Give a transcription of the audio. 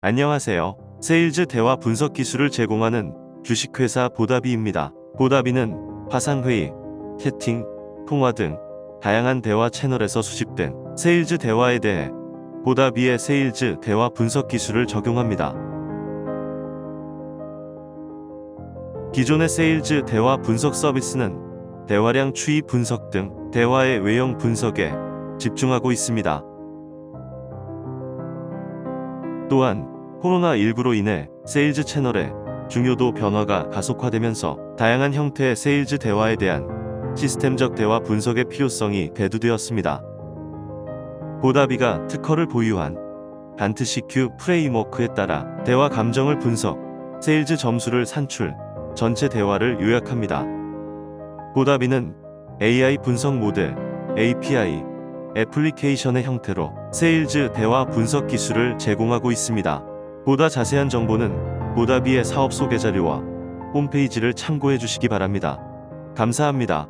안녕하세요. 세일즈 대화 분석 기술을 제공하는 주식회사 보다비입니다. 보다비는 화상회의, 채팅, 통화 등 다양한 대화 채널에서 수집된 세일즈 대화에 대해 보다비의 세일즈 대화 분석 기술을 적용합니다. 기존의 세일즈 대화 분석 서비스는 대화량 추이 분석 등 대화의 외형 분석에 집중하고 있습니다. 또한 코로나19로 인해 세일즈 채널의 중요도 변화가 가속화되면서 다양한 형태의 세일즈 대화에 대한 시스템적 대화 분석의 필요성이 대두되었습니다. 보다비가 특허를 보유한 CQ 프레임워크에 따라 대화 감정을 분석, 세일즈 점수를 산출, 전체 대화를 요약합니다. 보다비는 AI 분석 모델, API, 애플리케이션의 형태로 세일즈 대화 분석 기술을 제공하고 있습니다. 보다 자세한 정보는 보다비의 사업 소개 자료와 홈페이지를 참고해 주시기 바랍니다. 감사합니다.